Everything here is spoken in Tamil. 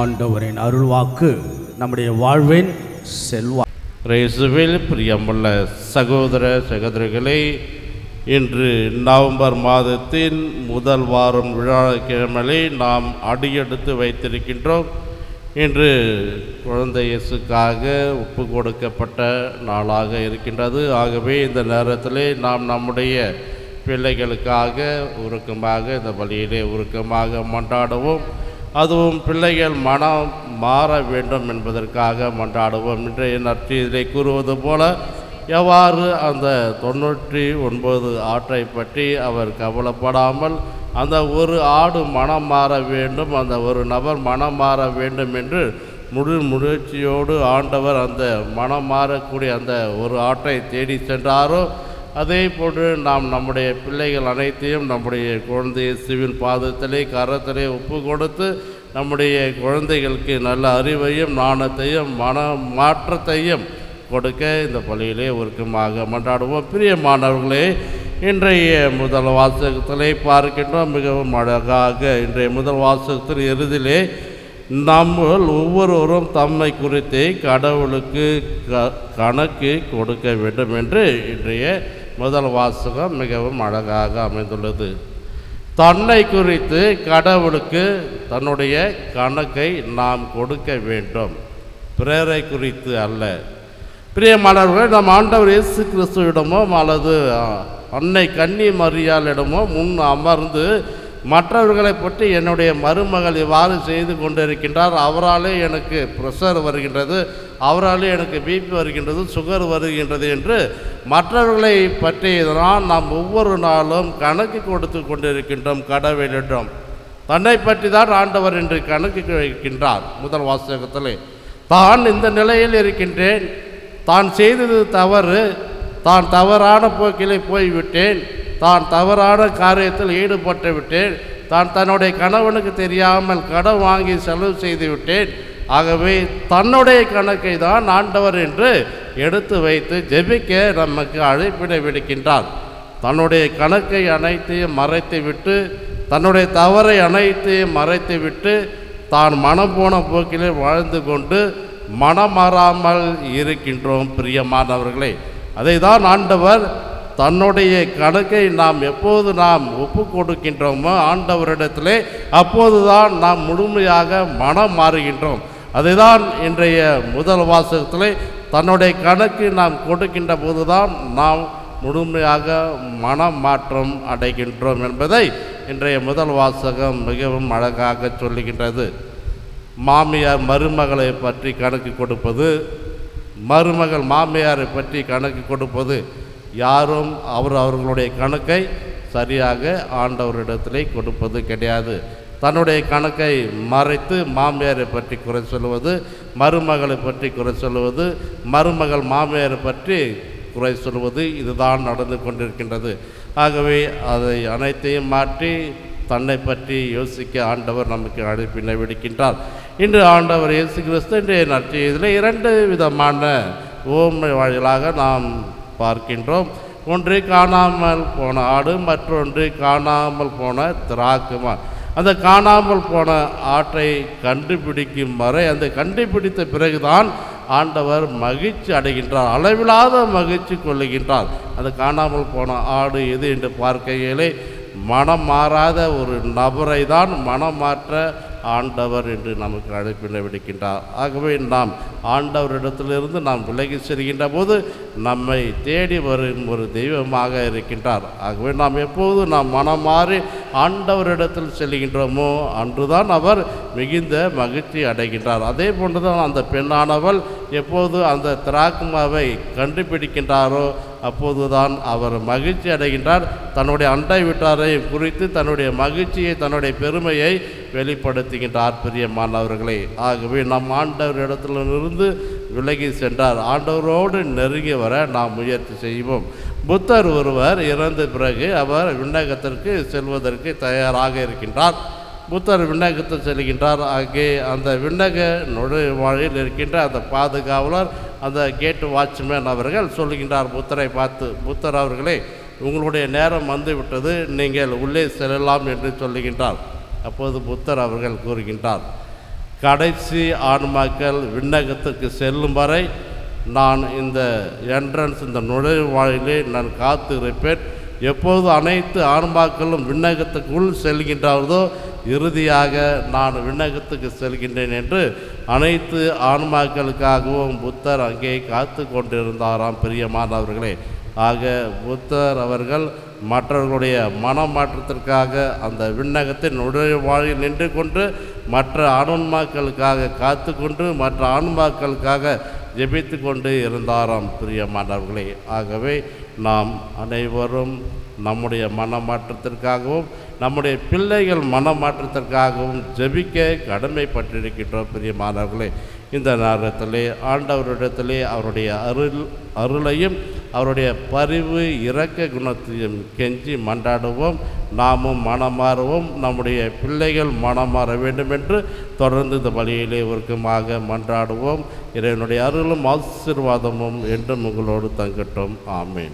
ஆண்டவரின் அருள்வாக்கு நம்முடைய வாழ்வின் செல்வா ரேசுவில் பிரியமுள்ள சகோதர சகோதரிகளை இன்று நவம்பர் மாதத்தின் முதல் வாரம் விழாக்கிழமையை நாம் அடியெடுத்து வைத்திருக்கின்றோம். இன்று குழந்தை இயேசுக்காக ஒப்பு கொடுக்கப்பட்ட நாளாக இருக்கின்றது. ஆகவே இந்த நேரத்தில் நாம் நம்முடைய பிள்ளைகளுக்காக உருக்கமாக இந்த வழியிலே உருக்கமாக மன்றாடுவோம். அதுவும் பிள்ளைகள் மனம் மாற வேண்டும் என்பதற்காக மன்றாடுவோம். இன்றைய நற்செய்தியிலே கூறுவது போல எவ்வாறு அந்த தொண்ணூற்றி ஒன்பது ஆற்றை பற்றி அவர் கவலைப்படாமல் அந்த ஒரு ஆடு மனம் மாற வேண்டும் அந்த ஒரு நபர் மனம் மாற வேண்டும் என்று முழு முயற்சியோடு ஆண்டவர் அந்த மனம் மாறக்கூடிய அந்த ஒரு ஆட்டை தேடி சென்றாரோ அதே போன்று நாம் நம்முடைய பிள்ளைகள் அனைத்தையும் நம்முடைய குழந்தையை சிவின் பாதத்திலே கரத்திலே ஒப்பு கொடுத்து நம்முடைய குழந்தைகளுக்கு நல்ல அறிவையும் நாணத்தையும் மன மாற்றத்தையும் கொடுக்க இந்த பள்ளியிலே ஒருக்கமாக மன்றாடுவோம். பிரியமானவர்களே இன்றைய முதல் வாசகத்திலே பார்க்கின்றோம். மிகவும் அழகாக இன்றைய முதல் வாசகத்தில் இறுதியிலே நம்மள் ஒவ்வொருவரும் தம்மை குறித்து கடவுளுக்கு க கணக்கு கொடுக்க வேண்டும் என்று இன்றைய முதல் வாசகம் மிகவும் அழகாக அமைந்துள்ளது. தன்னை குறித்து கடவுளுக்கு தன்னுடைய கணக்கை நாம் கொடுக்க வேண்டும். பிறரை குறித்து அல்ல. பிரியமானவர்களே நம் ஆண்டவர் இயேசு கிறிஸ்துவிடமோ அல்லது அன்னை கன்னி மரியாளிடமோ முன் அமர்ந்து மற்றவர்களை பற்றி என்னுடைய மருமகள் இவ்வாறு செய்து கொண்டிருக்கின்றார். அவராலே எனக்கு ப்ரெஷர் வருகின்றது அவராலே எனக்கு பிபி வருகின்றது சுகர் வருகின்றது என்று மற்றவர்களை பற்றி தான் நாம் ஒவ்வொரு நாளும் கணக்கு கொடுத்து கொண்டிருக்கின்றோம் கடவுளிடம். தன்னை பற்றி தான் ஆண்டவர் என்று கணக்கு வைக்கின்றார் முதல் வாசகத்தில். தான் இந்த நிலையில் இருக்கின்றேன் தான் செய்தது தவறு தான் தவறான போக்கிலே போய்விட்டேன் தான் தவறான காரியத்தில் ஈடுபட்டு விட்டேன். தான் தன்னுடைய கணவனுக்கு தெரியாமல் கடன் வாங்கி செலவு செய்து விட்டேன். ஆகவே தன்னுடைய கணக்கை தான் ஆண்டவர் என்று எடுத்து வைத்து ஜெபிக்க நமக்கு அழைப்பிட விடுக்கின்றார். தன்னுடைய கணக்கை அனைத்தையும் மறைத்து விட்டு தன்னுடைய தவறை அனைத்தையும் மறைத்து விட்டு தான் மனம் போன போக்கிலே வாழ்ந்து கொண்டு மனம் மாறாமல் இருக்கின்றோம் பிரியமானவர்களே. அதை தான் ஆண்டவர் தன்னுடைய கணக்கை நாம் எப்போது நாம் ஒப்பு கொடுக்கின்றோமோ ஆண்டவரிடத்திலே அப்போதுதான் நாம் முழுமையாக மனம் மாறுகின்றோம். அதுதான் இன்றைய முதல் வாசகத்திலே தன்னுடைய கணக்கு நாம் கொடுக்கின்ற போதுதான் நாம் முழுமையாக மனம் மாற்றம் அடைகின்றோம் என்பதை இன்றைய முதல் வாசகம் மிகவும் அழகாக சொல்லுகின்றது. மாமியார் மருமகளை பற்றி கணக்கு கொடுப்பது மருமகள் மாமியாரை பற்றி கணக்கு கொடுப்பது யாரும் அவர் அவர்களுடைய கணக்கை சரியாக ஆண்டவரிடத்திலே கொடுப்பது கிடையாது. தன்னுடைய கணக்கை மறைத்து மாமியாரை பற்றி குறை சொல்வது மருமகளை பற்றி குறை சொல்வது மருமகள் மாமியாரை பற்றி குறை சொல்வது இதுதான் நடந்து கொண்டிருக்கின்றது. ஆகவே அதை அனைத்தையும் மாற்றி தன்னை பற்றி யோசிக்க ஆண்டவர் நமக்கு அழைப்பினை விடுக்கின்றார். இன்று ஆண்டவர் இயேசு கிறிஸ்து இன்றைய நற்செய்தியில் இரண்டு விதமான ஓமை வழிகளாக நாம் பார்க்கின்றோம். ஒன்று காணாமல் போன ஆடு மற்றொன்று காணாமல் போன திராக்குமா அந்த காணாமல் போன ஆட்டை கண்டுபிடிக்கும் வரை அந்த கண்டுபிடித்த பிறகுதான் ஆண்டவர் மகிழ்ச்சி அடைகின்றார் அளவில்லாத மகிழ்ச்சி கொள்ளுகின்றார். அந்த காணாமல் போன ஆடு எது என்று பார்க்கையிலே மனம் மாறாத ஒரு நபரை தான் மனம் மாற்ற ஆண்டவர் என்று நமக்கு அழைப்பினை விடுக்கின்றார். ஆகவே நாம் ஆண்டவரிடத்திலிருந்து நாம் விலகி செல்கின்ற போது நம்மை தேடி வரும் ஒரு தெய்வமாக இருக்கின்றார். ஆகவே நாம் எப்போது நாம் மனம் மாறி ஆண்டவரிடத்தில் செல்கின்றோமோ அன்றுதான் அவர் மிகுந்த மகிழ்ச்சி அடைகின்றார். அதே போன்றுதான் அந்த பெண்ணானவள் எப்போது அந்த திராக்குமாவை கண்டுபிடிக்கின்றாரோ அப்போதுதான் அவர் மகிழ்ச்சி அடைகின்றார். தன்னுடைய அண்டை விட்டாரை குறித்து தன்னுடைய மகிழ்ச்சியை தன்னுடைய பெருமையை வெளிப்படுத்துகின்றார் பிரியமானவர்களே ஆகவே நம் ஆண்டவர் இடத்திலிருந்து விலகி சென்றார். ஆண்டவரோடு நெருங்கி வர நாம் முயற்சி செய்வோம். புத்தர் ஒருவர் இறந்த பிறகு அவர் விண்ணகத்திற்கு செல்வதற்கு தயாராக இருக்கின்றார். புத்தர் விண்ணகத்தில் செல்கின்றார். அங்கே அந்த விண்ணக நுழைவாழில் இருக்கின்ற அந்த பாதுகாவலர் அந்த கேட்டு வாட்ச்மேன் அவர்கள் சொல்லுகின்றார் புத்தரை பார்த்து புத்தர் அவர்களே உங்களுடைய நேரம் வந்துவிட்டது. நீங்கள் உள்ளே செல்லலாம் என்று சொல்லுகின்றார். அப்போது புத்தர் அவர்கள் கூறுகின்றார் கடைசி ஆன்மாக்கள் விண்ணகத்துக்கு செல்லும் வரை நான் இந்த என்ட்ரன்ஸ் இந்த நுழைவாயிலே நான் காத்து இருப்பேன். எப்போது அனைத்து ஆன்மாக்களும் விண்ணகத்துக்குள் செல்கின்றார்களோ இறுதியாக நான் விண்ணகத்துக்கு செல்கின்றேன் என்று அனைத்து ஆன்மாக்களுக்காகவும் புத்தர் அங்கே காத்து கொண்டிருந்தாராம். பிரியமானவர்களே ஆக புத்தர் அவர்கள் மற்றவர்களுடைய மனமாற்றத்திற்காக அந்த விண்ணகத்தின் நுழைவாழில் நின்று கொண்டு மற்ற ஆன்மாக்களுக்காக காத்து கொண்டு மற்ற ஆன்மாக்களுக்காக ஜெபித்து கொண்டு இருந்தாராம் பிரியமானவர்களே. ஆகவே நாம் அனைவரும் நம்முடைய மனமாற்றத்திற்காகவும் நம்முடைய பிள்ளைகள் மனமாற்றத்திற்காகவும் ஜெபிக்க கடமைப்பட்டிருக்கின்றோம் பிரியமானவர்களே. இந்த நேரத்திலே ஆண்டவரிடத்திலே அவருடைய அருள் அருளையும் அவருடைய பரிவு இரக்க குணத்தையும் கெஞ்சி மன்றாடுவோம். நாமும் மனமாறுவோம். நம்முடைய பிள்ளைகள் மனமாற வேண்டும் என்று தொடர்ந்து இந்த வழியிலே ஒருக்கமாக மன்றாடுவோம். இறைவனுடைய அருளும் ஆசீர்வாதமும் என்றும் உங்களோடு தங்கட்டும். ஆமேன்.